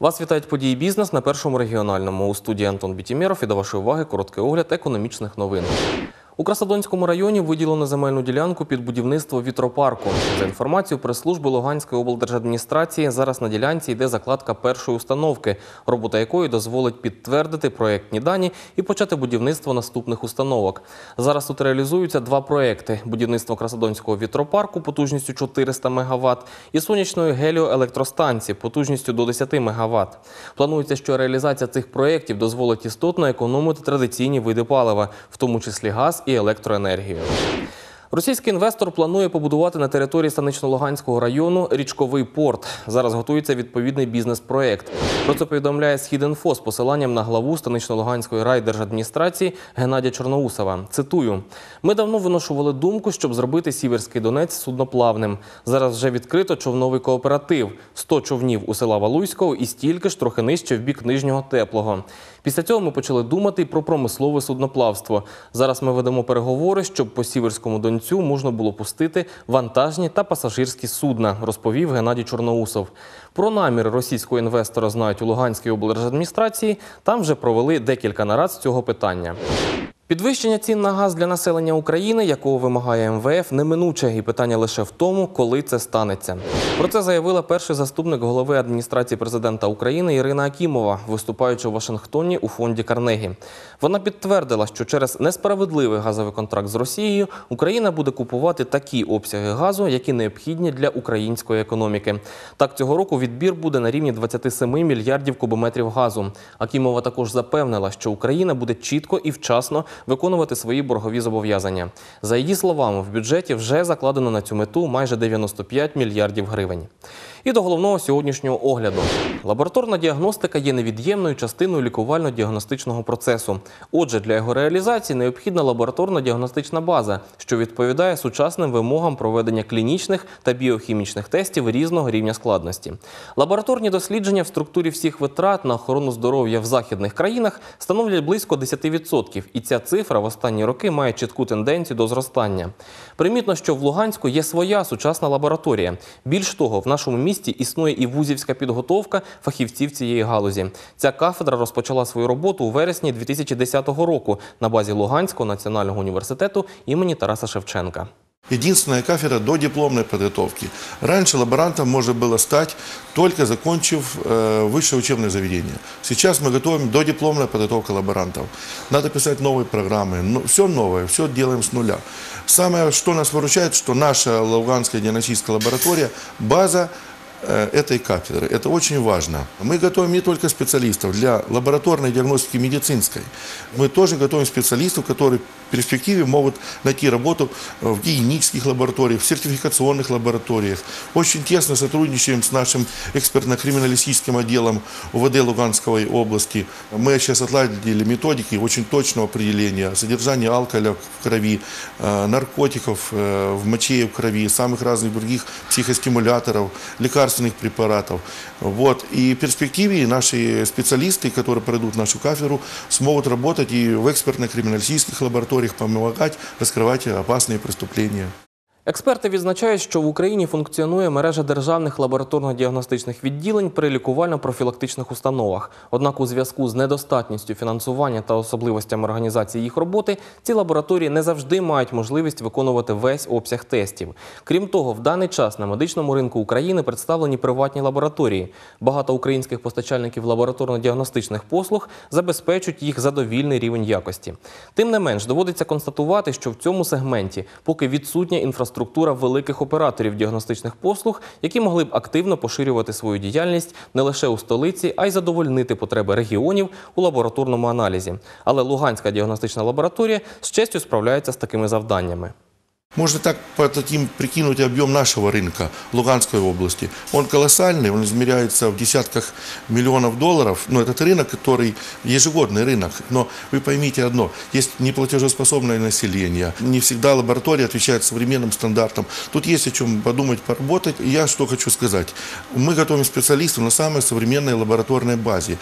Вас вітають події бізнес на першому регіональному. У студії Антон Бітімєров і до вашої уваги короткий огляд економічних новин. У Краснодонському районі виділено земельну ділянку під будівництво вітропарку. За інформацією прес-служби Луганської облдержадміністрації, зараз на ділянці йде закладка першої установки, робота якої дозволить підтвердити проєктні дані і почати будівництво наступних установок. Зараз тут реалізуються два проекти: будівництво Краснодонського вітропарку потужністю 400 МВт і сонячної геліоелектростанції потужністю до 10 МВт. Планується, що реалізація цих проєктів дозволить істотно економити традиційні види палива, в тому числі газ і електроенергію. Російський інвестор планує побудувати на території Станично-Луганського району річковий порт. Зараз готується відповідний бізнес-проект. Про це повідомляє Східінфо з посиланням на главу Станично-Луганської райдержадміністрації Геннадія Чорноусова. Цитую: ми давно виношували думку, щоб зробити Сіверський Донець судноплавним. Зараз вже відкрито човновий кооператив: 100 човнів у села Валуйського і стільки ж трохи нижче в бік нижнього теплого. Після цього ми почали думати про промислове судноплавство. Зараз ми ведемо переговори, щоб по Сіверському Донцю можна було пустити вантажні та пасажирські судна, розповів Геннадій Чорноусов. Про намір російського інвестора знають у Луганській облдержадміністрації. Там вже провели декілька нарад з цього питання. Підвищення цін на газ для населення України, якого вимагає МВФ, неминуче, і питання лише в тому, коли це станеться. Про це заявила перший заступник голови адміністрації президента України Ірина Акімова, виступаючи в Вашингтоні у фонді Карнегі. Вона підтвердила, що через несправедливий газовий контракт з Росією Україна буде купувати такі обсяги газу, які необхідні для української економіки. Так, цього року відбір буде на рівні 27 мільярдів кубометрів газу. Акімова також запевнила, що Україна буде чітко і вчасно виконувати свої боргові зобов'язання. За її словами, в бюджеті вже закладено на цю мету майже 95 мільярдів гривень. І до головного сьогоднішнього огляду. Лабораторна діагностика є невід'ємною частиною лікувально-діагностичного процесу. Отже, для його реалізації необхідна лабораторна діагностична база, що відповідає сучасним вимогам проведення клінічних та біохімічних тестів різного рівня складності. Лабораторні дослідження в структурі всіх витрат на охорону здоров'я в західних країнах становлять близько 10%, і ця цифра в останні роки має чітку тенденцію до зростання. Примітно, що в Луганську є своя сучасна лабораторія. Більш того, в нашому місті існує і вузівська підготовка фахівців цієї галузі. Ця кафедра розпочала свою роботу у вересні 2010 року на базі Луганського національного університету імені Тараса Шевченка. Единственная кафедра до дипломной подготовки. Раньше лаборантом можно было стать, только закончив э, высшее учебное заведение. Сейчас мы готовим до дипломная подготовка лаборантов. Надо писать новые программы. Ну, все новое, все делаем с нуля. Самое, что нас выручает, что наша Луганская диагностическая лаборатория, база э, этой кафедры. Это очень важно. Мы готовим не только специалистов для лабораторной диагностики медицинской. Мы тоже готовим специалистов, которые в перспективе могут найти работу в гигиенических лабораториях, в сертификационных лабораториях. Очень тесно сотрудничаем с нашим экспертно-криминалистическим отделом УВД Луганской области. Мы сейчас отладили методики очень точного определения содержания алкоголя в крови, э, наркотиков э, в моче и в крови, самых разных других психостимуляторов, лекарственных препаратов. Вот. И в перспективе наши специалисты, которые пройдут нашу кафедру, смогут работать и в экспертно-криминалистических лабораториях, помогать раскрывать опасные преступления. Експерти відзначають, що в Україні функціонує мережа державних лабораторно-діагностичних відділень при лікувально-профілактичних установах. Однак у зв'язку з недостатністю фінансування та особливостями організації їх роботи ці лабораторії не завжди мають можливість виконувати весь обсяг тестів. Крім того, в даний час на медичному ринку України представлені приватні лабораторії. Багато українських постачальників лабораторно-діагностичних послуг забезпечують їх задовільний рівень якості. Тим не менш, доводиться констатувати, що в цьому сегменті поки відсутня інфраструктура великих операторів діагностичних послуг, які могли б активно поширювати свою діяльність не лише у столиці, а й задовольнити потреби регіонів у лабораторному аналізі. Але Луганська діагностична лабораторія з честю справляється з такими завданнями. Можно так по таким прикинуть объем нашего рынка Луганской области. Он колоссальный, он измеряется в десятках миллионов долларов. Но этот рынок, который ежегодный рынок. Но вы поймите одно, есть неплатежеспособное население. Не всегда лаборатория отвечает современным стандартам. Тут есть о чем подумать, поработать. Я что хочу сказать. Мы готовим специалистов на самой современной лабораторной базе.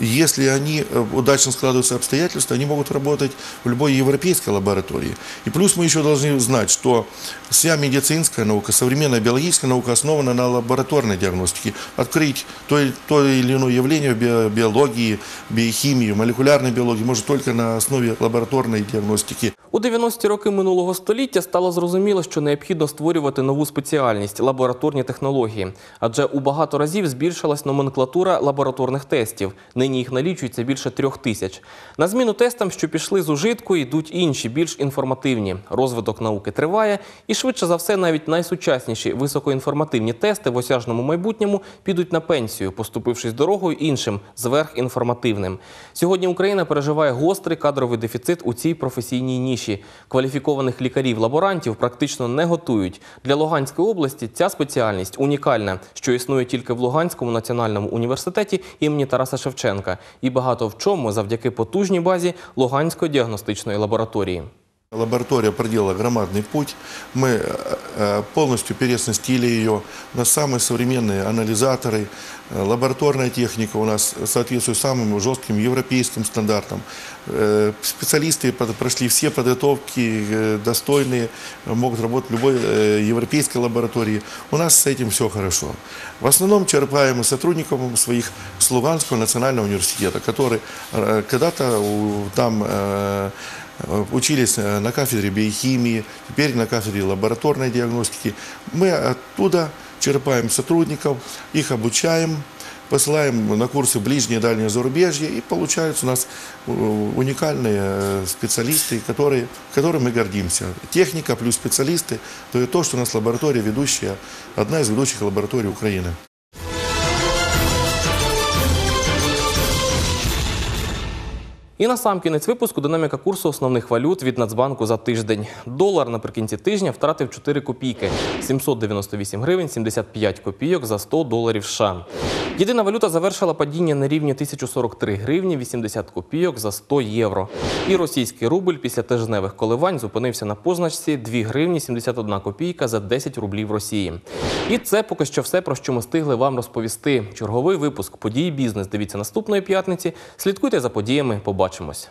если они э, удачно складываются обстоятельства, они могут работать в любой европейской лаборатории. И плюс мы еще должны знать, что вся медицинская наука, современная биологическая наука основана на лабораторной диагностике. Открыть то, и- то или иное явление в био- биологии, биохимии, молекулярной биологии может только на основе лабораторной диагностики. У 90-ті роки минулого століття стало зрозуміло, що необхідно створювати нову спеціальність лабораторні технології, адже у багато разів збільшилась номенклатура лабораторних тестів. Нині їх налічується більше трьох тисяч. На зміну тестам, що пішли з ужитку, йдуть інші, більш інформативні. Розвиток науки триває, і швидше за все, навіть найсучасніші високоінформативні тести в осяжному майбутньому підуть на пенсію, поступившись дорогою іншим зверхінформативним. Сьогодні Україна переживає гострий кадровий дефіцит у цій професійній ніші. Кваліфікованих лікарів-лаборантів практично не готують. Для Луганської області ця спеціальність унікальна, що існує тільки в Луганському національному університеті імені Тараса Шевченка, і багато в чому завдяки потужній базі Луганської діагностичної лабораторії. Лаборатория проделала громадный путь. Мы э, э, полностью переоснастили ее. У нас самые современные анализаторы. Э, Лабораторная техника у нас соответствует самым жестким европейским стандартам. Специалисты прошли все подготовки достойные, могут работать в любой европейской лаборатории. У нас с этим все хорошо. В основном черпаем сотрудников своих с Луганского национального университета, который когда-то там учились э, на кафедре биохимии, теперь на кафедре лабораторной диагностики. Мы оттуда черпаем сотрудников, их обучаем, посылаем на курсы в ближнее и дальнее зарубежье, и получаются у нас э, уникальные э, специалисты, которые, которым мы гордимся. Техника плюс специалисты, то и то, что у нас лаборатория ведущая, одна из ведущих лабораторий Украины. І на сам кінець випуску динаміка курсу основних валют від Нацбанку за тиждень. Долар наприкінці тижня втратив 4 копійки 798 гривень 75 копійок за 100 доларів США. Єдина валюта завершила падіння на рівні 1043 гривні 80 копійок за 100 євро. І російський рубль після тижневих коливань зупинився на позначці 2 гривні 71 копійка за 10 рублів Росії. І це поки що все, про що ми встигли вам розповісти. Черговий випуск події бізнес. Дивіться наступної п'ятниці. Слідкуйте за подіями. Побачимось.